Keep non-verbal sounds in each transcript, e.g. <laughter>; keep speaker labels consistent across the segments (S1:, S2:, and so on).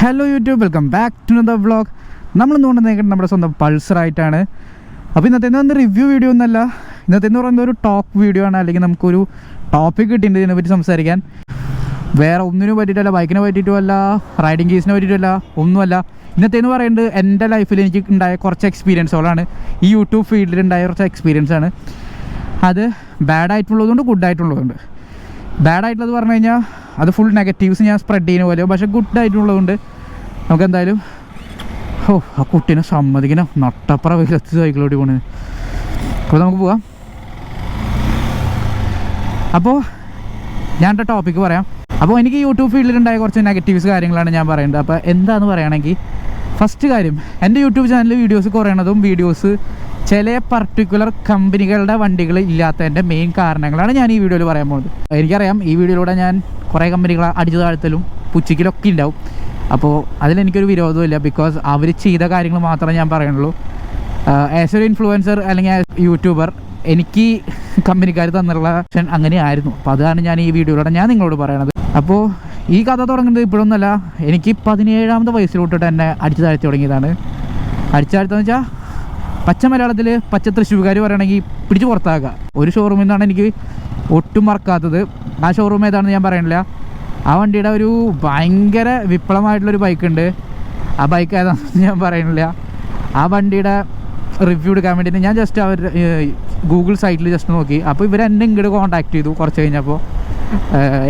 S1: Hello YouTube welcome back to the vlog നമ്മൾ ഇന്ന് നേരിട്ട് നമ്മുടെ സ്വന്തം പൾസറായിട്ടാണ്. അപ്പോൾ ഇന്നത്തെ ഒന്ന് റിവ്യൂ വീഡിയോ ഒന്നല്ല ഇന്നത്തെ എന്ന് പറയുന്നത് ഒരു ടോക്ക് വീഡിയോ ആണ്. അല്ലെങ്കിൽ നമുക്കൊരു ടോപ്പിക് കിട്ടിയിട്ടുണ്ട് ഇതിനെപ്പറ്റി സംസാരിക്കാൻ. വേറെ ഒന്നിനും പറ്റിയിട്ടല്ല ബൈക്കിനെ പറ്റിയിട്ടുമല്ല റൈഡിങ് കേസിനെ പറ്റിയിട്ടല്ല ഒന്നുമല്ല. ഇന്നത്തെ എന്ന് പറയുന്നത് എന്റെ ലൈഫിൽ എനിക്ക് ഉണ്ടായ കുറച്ച് എക്സ്പീരിയൻസുകളാണ് ഈ യൂട്യൂബ് ഫീൽഡിൽ ഉണ്ടായ കുറച്ച് എക്സ്പീരിയൻസ് ആണ് അത് ബാഡ് ആയിട്ടുള്ളതുകൊണ്ട് ഗുഡ് ബാഡ് ആയിട്ടുള്ളത് പറഞ്ഞു കഴിഞ്ഞാൽ അത് ഫുൾ നെഗറ്റീവ്സ് ഞാൻ സ്പ്രെഡ് ചെയ്യുന്ന പോലെ. പക്ഷേ ഗുഡ് ആയിട്ടുള്ളതുകൊണ്ട് നമുക്ക് എന്തായാലും ഓ ആ കുട്ടീനെ സമ്മതിക്കണം. നട്ടപ്പുറ വെയിലത്ത് സൈക്കിളോടി പോണേ അപ്പോൾ നമുക്ക് പോവാം. അപ്പോൾ ഞാൻ എന്റെ ടോപ്പിക്ക് പറയാം. അപ്പോൾ എനിക്ക് യൂട്യൂബ് ഫീൽഡിലുണ്ടായ കുറച്ച് നെഗറ്റീവ്സ് കാര്യങ്ങളാണ് ഞാൻ പറയുന്നത്. അപ്പോൾ എന്താണെന്ന് പറയുകയാണെങ്കിൽ ഫസ്റ്റ് കാര്യം എന്റെ യൂട്യൂബ് ചാനലിൽ വീഡിയോസ് കുറയണതും വീഡിയോസ് ചില പർട്ടിക്കുലർ കമ്പനികളുടെ വണ്ടികൾ ഇല്ലാത്തതിന്റെ മെയിൻ കാരണങ്ങളാണ് ഞാൻ ഈ വീഡിയോയിൽ പറയാൻ പോകുന്നത്. എനിക്കറിയാം ഈ വീഡിയോയിലൂടെ ഞാൻ കുറേ കമ്പനികൾ അടിച്ചു താഴ്ത്തലും പുച്ചിക്കലൊക്കെ ഉണ്ടാവും. അപ്പോൾ അതിലെനിക്കൊരു വിരോധമില്ല ബിക്കോസ് അവർ ചെയ്ത കാര്യങ്ങൾ മാത്രമേ ഞാൻ പറയുന്നുള്ളൂ. ആസ് ഒരു ഇൻഫ്ലുവൻസർ അല്ലെങ്കിൽ യൂട്യൂബർ എനിക്ക് കമ്പനിക്കാർ തന്നിട്ടുള്ള ഓപ്ഷൻ അങ്ങനെയായിരുന്നു. അപ്പോൾ അതാണ് ഞാൻ ഈ വീഡിയോയിലൂടെ ഞാൻ നിങ്ങളോട് പറയണത്. അപ്പോൾ ഈ കഥ തുടങ്ങുന്നത് ഇപ്പോഴൊന്നുമല്ല എനിക്ക് പതിനേഴാമത്തെ വയസ്സിലോട്ടിട്ട് എന്നെ അടിച്ചു താഴ്ത്തി തുടങ്ങിയതാണ്. അടിച്ചു താഴ്ത്തുക വെച്ചാൽ പച്ച മലയാളത്തിൽ പച്ച തൃശ്ശൂർക്കാർ പറയണമെങ്കിൽ പിടിച്ച് പുറത്താക്കുക ഒരു ഷോറൂമിൽ നിന്നാണ് എനിക്ക് ഒട്ടും മറക്കാത്തത്. ആ ഷോറൂം ഏതാണെന്ന് ഞാൻ പറയണില്ല. ആ വണ്ടിയുടെ ഒരു ഭയങ്കര വിപ്ലവമായിട്ടുള്ളൊരു ബൈക്ക് ഉണ്ട്. ആ ബൈക്ക് ഏതാണെന്ന് ഞാൻ പറയണില്ല. ആ വണ്ടിയുടെ റിവ്യൂ എടുക്കാൻ വേണ്ടിയിട്ട് ഞാൻ ജസ്റ്റ് അവർ ഗൂഗിൾ സൈറ്റിൽ ജസ്റ്റ് നോക്കി. അപ്പോൾ ഇവർ എന്നെ ഇങ്ങോട്ട് കോൺടാക്ട് ചെയ്തു കുറച്ച് കഴിഞ്ഞപ്പോൾ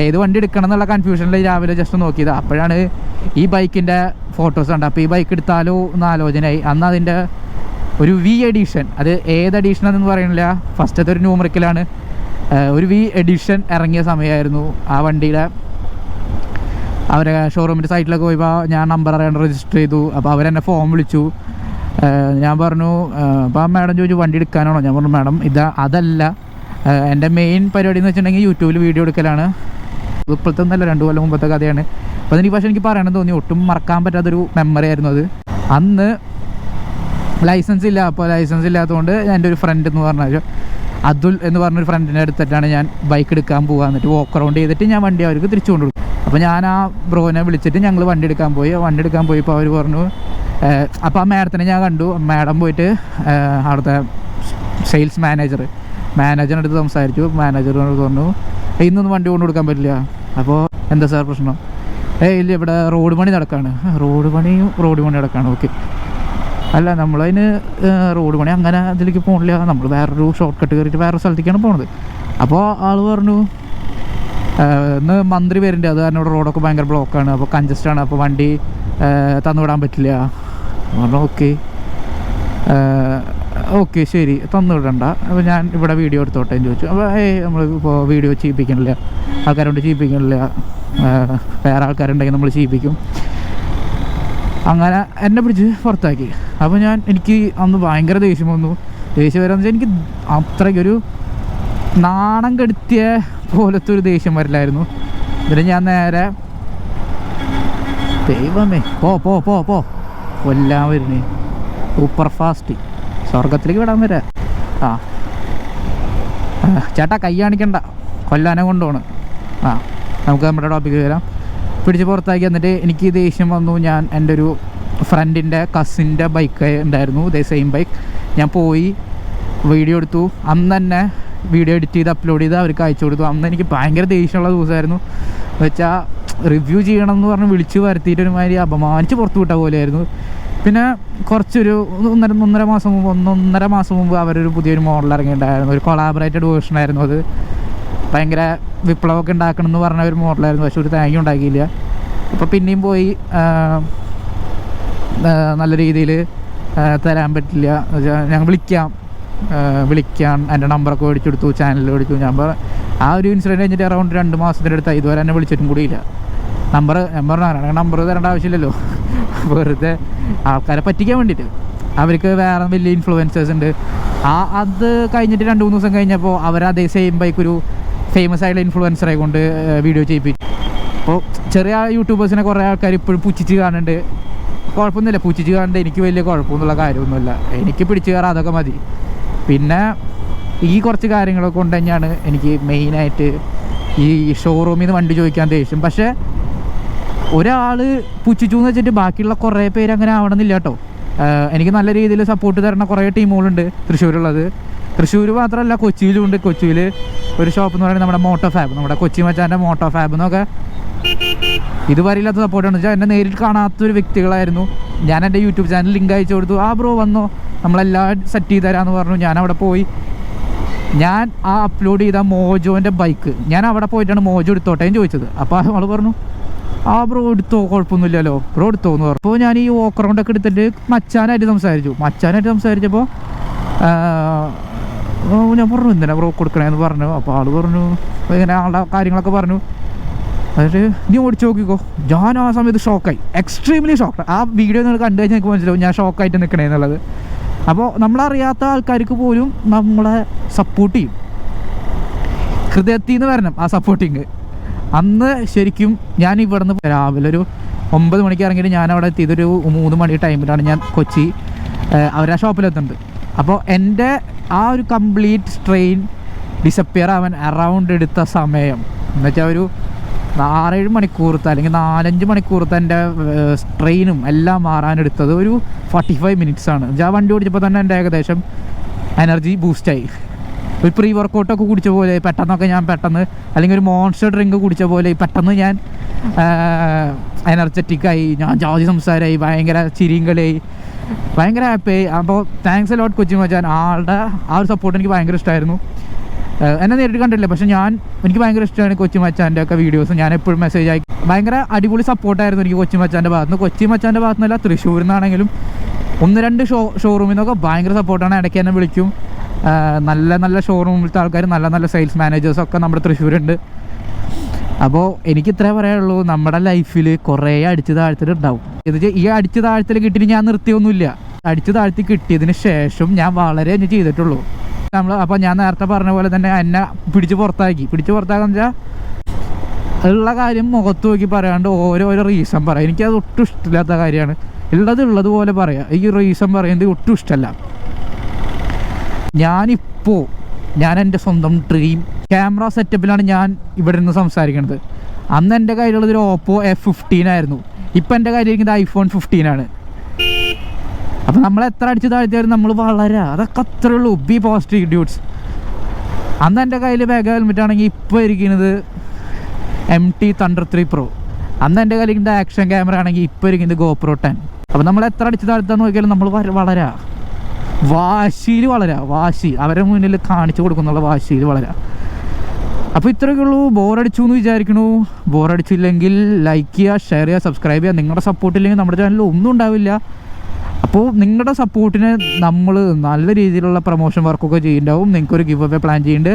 S1: ഏത് വണ്ടി എടുക്കണം എന്നുള്ള കൺഫ്യൂഷനിൽ രാവിലെ ജസ്റ്റ് നോക്കിയത്. അപ്പോഴാണ് ഈ ബൈക്കിന്റെ ഫോട്ടോസ് ഉണ്ട് അപ്പോൾ ഈ ബൈക്ക് എടുത്താലോ എന്ന ആലോചനയായി. അന്ന് അതിന്റെ ഒരു വി എഡിഷൻ അത് ഏത് എഡിഷൻ എന്ന് പറയുന്നില്ല ഫസ്റ്റത്തെ ഒരു ന്യൂമറിക്കലാണ് ഒരു വി എഡിഷൻ ഇറങ്ങിയ സമയമായിരുന്നു ആ വണ്ടിയുടെ. അവരെ ഷോറൂമിന്റെ സൈറ്റിലൊക്കെ പോയപ്പോൾ ഞാൻ നമ്പർ അറിയാണ്ട് രജിസ്റ്റർ ചെയ്തു. അപ്പോൾ അവരെന്നെ ഫോം വിളിച്ചു. ഞാൻ പറഞ്ഞു അപ്പോൾ ആ മാഡം ചോദിച്ചു വണ്ടി എടുക്കാനാണോ? ഞാൻ പറഞ്ഞു മാഡം ഇത് അതല്ല. എന്റെ മെയിൻ പരിപാടി എന്ന് വെച്ചിട്ടുണ്ടെങ്കിൽ യൂട്യൂബിൽ വീഡിയോ എടുക്കലാണ്. ഇപ്പോഴത്തെ ഒന്നല്ല രണ്ട് കൊല്ലം മുമ്പത്തെ കഥയാണ്. അപ്പോൾ അതെനിക്ക് പക്ഷേ എനിക്ക് പറയണമെന്ന് തോന്നി. ഒട്ടും മറക്കാൻ പറ്റാത്തൊരു മെമ്മറി ആയിരുന്നു അത്. അന്ന് ലൈസൻസ് ഇല്ല അപ്പോൾ ലൈസൻസ് ഇല്ലാത്തതുകൊണ്ട് എന്റെ ഒരു ഫ്രണ്ട് എന്ന് പറഞ്ഞാൽ അതുൽ എന്ന് പറഞ്ഞൊരു ഫ്രണ്ടിന്റെ അടുത്തിട്ടാണ് ഞാൻ ബൈക്ക് എടുക്കാൻ പോകുക എന്നിട്ട് വോക്ക് അറൗണ്ട് ചെയ്തിട്ട് ഞാൻ വണ്ടി അവർക്ക് തിരിച്ചു കൊണ്ടുപോകും അപ്പോൾ ഞാൻ ആ ബ്രോനെ വിളിച്ചിട്ട് ഞങ്ങൾ വണ്ടി എടുക്കാൻ പോയി. വണ്ടി എടുക്കാൻ പോയപ്പോൾ അവർ പറഞ്ഞു അപ്പോൾ ആ മാഡത്തിനെ ഞാൻ കണ്ടു. മാഡം പോയിട്ട് അവിടുത്തെ സെയിൽസ് മാനേജർ മാനേജറിന്റെ അടുത്ത് സംസാരിച്ചു. മാനേജറിനോട് പറഞ്ഞു "ഏയ്, ഇന്നൊന്നും വണ്ടി കൊണ്ടു കൊടുക്കാൻ പറ്റില്ല. അപ്പോൾ എന്താ സാർ പ്രശ്നം? ഏയ് ഇല്ല ഇവിടെ റോഡ് പണി നടക്കാണ്. റോഡ് പണിയും റോഡ് പണി നടക്കാണ്. ഓക്കെ. അല്ല നമ്മളതിന് റോഡ് പണി അങ്ങനെ അതിലേക്ക് പോകണില്ല നമ്മൾ വേറൊരു ഷോർട്ട് കട്ട് കയറിയിട്ട് വേറെ സ്ഥലത്തേക്കാണ് പോണത്. അപ്പോൾ ആൾ പറഞ്ഞു "ഏഹ്, ഇന്ന് മന്ത്രി വരുന്നുണ്ട് അത് കാരണം ഇവിടെ റോഡൊക്കെ ഭയങ്കര ബ്ലോക്കാണ് അപ്പോൾ കഞ്ചസ്റ്റാണ് അപ്പോൾ വണ്ടി തന്നുവിടാൻ പറ്റില്ല. പറഞ്ഞു ഓക്കെ. ഓക്കെ ശരി. തന്നു വിടണ്ട. അപ്പോൾ ഞാൻ ഇവിടെ വീഡിയോ എടുത്തോട്ടെ എന്ന് ചോദിച്ചു. അപ്പോൾ ഏയ് നമ്മൾ ഇപ്പോൾ വീഡിയോ ചെയ്യിപ്പിക്കണില്ല ആൾക്കാരോട് ചെയ്യിപ്പിക്കണില്ല വേറെ ആൾക്കാരുണ്ടെങ്കിൽ നമ്മൾ ചെയ്യിപ്പിക്കും അങ്ങനെ എന്നെ പിടിച്ച് പുറത്താക്കി. അപ്പോൾ ഞാൻ എനിക്ക് അന്ന് ഭയങ്കര ദേഷ്യം വന്നു. ദേഷ്യം വരാന്ന് വെച്ചാൽ എനിക്ക് അത്രയ്ക്കൊരു നാണം കെടുത്തിയ പോലത്തെ ഒരു ദേഷ്യം വരില്ലായിരുന്നു. എന്നിട്ട് ഞാൻ നേരെ ദൈവമേ പോ പോ പോ പോ. കൊല്ലാൻ വരുന്നേ സൂപ്പർ ഫാസ്റ്റ് സ്വർഗത്തിലേക്ക് വിടാൻ വരാ. ആ. ചേട്ടാ കൈ കാണിക്കണ്ട. കൊല്ലാനെ കൊണ്ടുപോണ്. ആ നമുക്ക് നമ്മുടെ ടോപ്പിക്ക് വരാം. പിടിച്ച് പുറത്താക്കി. എന്നിട്ട് എനിക്ക് ദേഷ്യം വന്നു. ഞാൻ എന്റെ ഒരു ഫ്രണ്ടിന്റെ കസിന്റെ ബൈക്ക് ഉണ്ടായിരുന്നു. ഇതേ സെയിം ബൈക്ക് ഞാൻ പോയി വീഡിയോ എടുത്തു. അന്ന് തന്നെ വീഡിയോ എഡിറ്റ് ചെയ്ത് അപ്ലോഡ് ചെയ്ത് അവർക്ക് അയച്ചു കൊടുത്തു. അന്ന് എനിക്ക് ഭയങ്കര ദേഷ്യമുള്ള ദിവസമായിരുന്നു. വെച്ചാൽ റിവ്യൂ ചെയ്യണം എന്ന് പറഞ്ഞ് വിളിച്ച് വരുത്തിയിട്ട് ഒരുമാതിരി അപമാനിച്ച് പുറത്തു വിട്ട പോലെയായിരുന്നു. പിന്നെ കുറച്ചൊരു ഒന്നര ഒന്നര മാസം മുമ്പ് ഒന്നൊന്നര മാസം മുമ്പ് അവരൊരു പുതിയൊരു മോഡൽ ഇറങ്ങിയിട്ടുണ്ടായിരുന്നു. ഒരു കൊളാബറേറ്റഡ് വേർഷൻ ആയിരുന്നു അത്. ഭയങ്കര വിപ്ലവമൊക്കെ ഉണ്ടാക്കണം എന്ന് പറഞ്ഞ ഒരു മോഡലായിരുന്നു പക്ഷെ ഒരു താങ്ക് ഉണ്ടാക്കിയില്ല. അപ്പോൾ പിന്നെയും പോയി നല്ല രീതിയിൽ തരാൻ പറ്റില്ല. ഞാൻ വിളിക്കാം. വിളിക്കാൻ വിളിക്കാം. എന്റെ നമ്പറൊക്കെ മേടിച്ചെടുത്തു ചാനലിൽ മേടിച്ചു. ഞാൻ ആ ഒരു ഇൻസിഡന്റ് കഴിഞ്ഞിട്ട് അറൗണ്ട് രണ്ട് മാസത്തിന്റെ അടുത്ത് ഇതുവരെ എന്നെ വിളിച്ചിട്ടും കൂടിയില്ല. നമ്പർ ഞാൻ പറഞ്ഞു നമ്പർ തരേണ്ട ആവശ്യമില്ലല്ലോ. <laughs> വെറുതെ ആൾക്കാരെ പറ്റിക്കാൻ വേണ്ടിയിട്ട്. അവർക്ക് വേറെ വലിയ ഇൻഫ്ലുവൻസേഴ്സ് ഉണ്ട്. ആ അത് കഴിഞ്ഞിട്ട് രണ്ട് മൂന്ന് ദിവസം കഴിഞ്ഞപ്പോൾ അവർ അതേ സെയിം ബൈക്ക് ഒരു ഫേമസ് ആയിട്ടുള്ള ഇൻഫ്ലുവൻസറെ കൊണ്ട് വീഡിയോ ചെയ്യിപ്പിച്ചു. അപ്പോൾ ചെറിയ യൂട്യൂബേഴ്സിനെ കുറേ ആൾക്കാർ ഇപ്പോഴും പുച്ഛിച്ച് കാണുന്നുണ്ട്. കുഴപ്പമൊന്നുമില്ല. പുച്ഛിച്ച് കണ്ട് എനിക്ക് വലിയ കുഴപ്പമൊന്നുമില്ല കാര്യമൊന്നുമില്ല. എനിക്ക് പിടിച്ചു കയറാം അതൊക്കെ മതി. പിന്നെ ഈ കുറച്ച് കാര്യങ്ങളൊക്കെ കൊണ്ട് തന്നെയാണ് എനിക്ക് മെയിനായിട്ട് ഈ ഷോറൂമിൽ നിന്ന് വണ്ടി ചോദിക്കാൻ ദേഷ്യം. പക്ഷേ ഒരാൾ പുച്ഛിച്ചു എന്ന് വെച്ചിട്ട് ബാക്കിയുള്ള കുറേ പേര് അങ്ങനെ ആവണമെന്നില്ല കേട്ടോ. എനിക്ക് നല്ല രീതിയിൽ സപ്പോർട്ട് തരുന്ന കുറേ ടീമുകളുണ്ട് തൃശ്ശൂരുള്ളത്. തൃശ്ശൂർ മാത്രമല്ല കൊച്ചിയിലും ഉണ്ട്. കൊച്ചിയിൽ ഒരു ഷോപ്പ് എന്ന് പറയുന്നത് നമ്മുടെ മോട്ടോ ഫാബ് നമ്മുടെ കൊച്ചി മച്ചാന്റെ മോട്ടോ ഫാബ് എന്നൊക്കെ ഇതുവരെ ഇല്ലാത്ത സപ്പോർട്ടാണ് വെച്ചാൽ എന്നെ നേരിട്ട് കാണാത്തൊരു വ്യക്തികളായിരുന്നു. ഞാൻ എന്റെ യൂട്യൂബ് ചാനൽ ലിങ്ക് അയച്ചു കൊടുത്തു. ആ ബ്രോ വന്നോ. നമ്മളെല്ലാം സെറ്റ് ചെയ്ത് തരാമെന്ന് പറഞ്ഞു. ഞാൻ അവിടെ പോയി. ഞാൻ ആ അപ്ലോഡ് ചെയ്ത മോജോന്റെ ബൈക്ക് ഞാൻ അവിടെ പോയിട്ടാണ് മോജോ എടുത്തോട്ടേന്ന് ചോദിച്ചത്. അപ്പോൾ അവൾ പറഞ്ഞു ആ ബ്രോ എടുത്തോ? കുഴപ്പമൊന്നുമില്ലല്ലോ. ബ്രോ എടുത്തോ? എന്ന് പറഞ്ഞു. അപ്പോൾ ഞാൻ ഈ ഓക്കറൗണ്ടൊക്കെ എടുത്തിട്ട് മച്ചാനായിട്ട് സംസാരിച്ചു. മച്ചാനായിട്ട് സംസാരിച്ചപ്പോൾ ഞാൻ പറഞ്ഞു എന്തിനാ ബ്രോ കൊടുക്കണേന്ന് പറഞ്ഞു. അപ്പോൾ ആൾ പറഞ്ഞു ഇങ്ങനെ ആളുടെ കാര്യങ്ങളൊക്കെ പറഞ്ഞു. എന്നിട്ട് നീ ഓടിച്ചു നോക്കിക്കോ. ഞാൻ ആ സമയത്ത് ഷോക്കായി. എക്സ്ട്രീംലി ഷോക്ക് ആ വീഡിയോ നിങ്ങൾ കണ്ടു കഴിഞ്ഞാൽ എനിക്ക് മനസ്സിലാവും ഞാൻ ഷോക്കായിട്ട് നിൽക്കണേ എന്നുള്ളത്. അപ്പോൾ നമ്മളറിയാത്ത ആൾക്കാർക്ക് പോലും നമ്മളെ സപ്പോർട്ട് ചെയ്യും. ഹൃദയത്തിൽ നിന്ന് വരണം ആ സപ്പോർട്ടിങ് അന്ന് ശരിക്കും ഞാൻ ഇവിടുന്ന് രാവിലെ ഒരു ഒമ്പത് മണിക്ക് ഇറങ്ങിയിട്ട് ഞാൻ അവിടെ എത്തിയതൊരു മൂന്ന് മണി ടൈമിലാണ് ഞാൻ കൊച്ചി അവരാ ഷോപ്പിലെത്തുന്നത് അപ്പോൾ എന്റെ ആ ഒരു കംപ്ലീറ്റ് സ്ട്രെയിൻ ഡിസപ്പിയർ ആവാൻ അറൗണ്ട് എടുത്ത സമയം. എന്നുവെച്ചാൽ ഒരു ആറേഴ് മണിക്കൂറത്തെ അല്ലെങ്കിൽ നാലഞ്ച് മണിക്കൂറത്തെ എന്റെ ട്രെയിനും എല്ലാം മാറാനെടുത്തത് ഒരു ഫോർട്ടി ഫൈവ് ആണ്. ഞാൻ വണ്ടി ഓടിച്ചപ്പോൾ തന്നെ എന്റെ ഏകദേശം എനർജി ബൂസ്റ്റായി ഒരു പ്രീ വർക്കൗട്ടൊക്കെ കുടിച്ച പോലെ പെട്ടെന്നൊക്കെ ഞാൻ പെട്ടെന്ന് അല്ലെങ്കിൽ ഒരു മോൺസ്റ്റർ ഡ്രിങ്ക് കുടിച്ച പോലെ പെട്ടെന്ന് ഞാൻ എനർജറ്റിക്കായി ഞാൻ ജാതി സംസാരമായി ഭയങ്കര ചിരിങ്കളായി ഭയങ്കര ഹാപ്പിയായി അപ്പോൾ താങ്ക്സ് എ ലോട്ട് കൊച്ചി മച്ചാൻ ആളുടെ ആ ഒരു സപ്പോർട്ട് എനിക്ക് ഭയങ്കര ഇഷ്ടമായിരുന്നു. എന്നെ നേരിട്ട് കണ്ടില്ല പക്ഷെ ഞാൻ എനിക്ക് ഭയങ്കര ഇഷ്ടമാണ് കൊച്ചി മച്ചാന്റെ ഒക്കെ വീഡിയോസ് ഞാൻ എപ്പോഴും മെസ്സേജ് ആയി ഭയങ്കര അടിപൊളി സപ്പോർട്ടായിരുന്നു എനിക്ക് കൊച്ചി മച്ചാന്റെ ഭാഗത്ത് നിന്ന്. കൊച്ചി മച്ചാന്റെ ഭാഗത്ത് നിന്നല്ല തൃശ്ശൂരിൽ നിന്നാണെങ്കിലും ഒന്ന് രണ്ട് ഷോ ഷോറൂമിൽ നിന്നൊക്കെ ഭയങ്കര സപ്പോർട്ടാണ് ഇടയ്ക്ക് എന്നെ വിളിക്കും. നല്ല നല്ല ഷോറൂമിലത്തെ ആൾക്കാർ നല്ല നല്ല സെയിൽസ് മാനേജേഴ്സൊക്കെ നമ്മുടെ തൃശ്ശൂരുണ്ട്. അപ്പോൾ എനിക്ക് ഇത്രേ പറയാനുള്ളൂ. നമ്മുടെ ലൈഫിൽ കുറേ അടിച്ചു താഴ്ത്തലുണ്ടാവും. വെച്ചാൽ ഈ അടിച്ചു താഴ്ത്തൽ കിട്ടിയിട്ട് ഞാൻ നിർത്തിയൊന്നുമില്ല. അടിച്ചു താഴ്ത്തി കിട്ടിയതിന് ശേഷം ഞാൻ വളരെ തന്നെ ചെയ്തിട്ടുള്ളൂ. നമ്മൾ അപ്പോൾ ഞാൻ നേരത്തെ പറഞ്ഞ പോലെ തന്നെ എന്നെ പിടിച്ച് പുറത്താക്കി. പിടിച്ച് പുറത്താക്കാന്ന് വെച്ചാൽ ഉള്ള കാര്യം മുഖത്ത് നോക്കി പറയാണ്ട് ഓരോരോ റീസൺ പറയാം. എനിക്കത് ഒട്ടും ഇഷ്ടമില്ലാത്ത കാര്യമാണ്. ഉള്ളത് പോലെ പറയാം. ഈ റീസൺ പറയുന്നത് ഒട്ടും ഇഷ്ടമല്ല. ഞാനിപ്പോൾ ഞാൻ എന്റെ സ്വന്തം ഡ്രീം ക്യാമറ സെറ്റപ്പിലാണ് ഞാൻ ഇവിടെ നിന്ന് സംസാരിക്കുന്നത് അന്ന് എന്റെ കയ്യിലുള്ളത് ഒരു ഓപ്പോ എഫ് ഫിഫ്റ്റീൻ ആയിരുന്നു. ഇപ്പം എന്റെ കയ്യിലിരിക്കുന്നത് ഐഫോൺ ഫിഫ്റ്റീൻ ആണ്. അപ്പം നമ്മൾ എത്ര അടിച്ച് താഴ്ത്തിയാലും നമ്മൾ വളരെ. അതൊക്കെ അത്രേ ഉള്ളൂ ബി പോസിറ്റീവ് ഡ്യൂട്ട്സ് അന്ന് എന്റെ കയ്യിൽ ബാഗ് ഹെൽമെറ്റ് ആണെങ്കിൽ ഇപ്പോൾ ഇരിക്കുന്നത് M T thunder three pro അന്ന് എന്റെ കയ്യിൽ ഇരിക്കുന്ന ആക്ഷൻ ക്യാമറ ആണെങ്കിൽ ഇപ്പോൾ ഇരിക്കുന്നത് ഗോപ്രോ ടെൻ അപ്പം നമ്മൾ എത്ര അടിച്ച് താഴ്ത്താൻ നോക്കിയാലും നമ്മൾ വളരാ. വാശിയിൽ വളരാ. വാശി. അവരെ മുന്നിൽ കാണിച്ചു കൊടുക്കുന്നുള്ള വാശിയിൽ വളരാ. അപ്പോൾ ഇത്രയൊക്കെ ഉള്ളൂ. ബോറടിച്ചു എന്ന് വിചാരിക്കണു ബോറടിച്ചില്ലെങ്കിൽ ലൈക്ക് ചെയ്യുക ഷെയർ ചെയ്യുക സബ്സ്ക്രൈബ് ചെയ്യുക നിങ്ങളുടെ സപ്പോർട്ട് ഇല്ലെങ്കിൽ നമ്മുടെ ചാനലിൽ ഒന്നും ഉണ്ടാവില്ല. അപ്പോൾ നിങ്ങളുടെ സപ്പോർട്ടിന് നമ്മൾ നല്ല രീതിയിലുള്ള പ്രൊമോഷൻ വർക്കൊക്കെ ചെയ്യുന്നുണ്ടാവും നിങ്ങൾക്കൊരു ഗിവ് അവേ പ്ലാൻ ചെയ്യുന്നുണ്ട്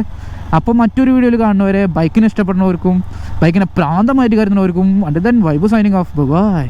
S1: അപ്പോൾ മറ്റൊരു വീഡിയോയിൽ കാണുന്നവരെ ബൈക്കിന് ഇഷ്ടപ്പെടുന്നവർക്കും ബൈക്കിനെ പ്രാന്തമായിട്ട് കരുതുന്നവർക്കും and then vibe signing off bye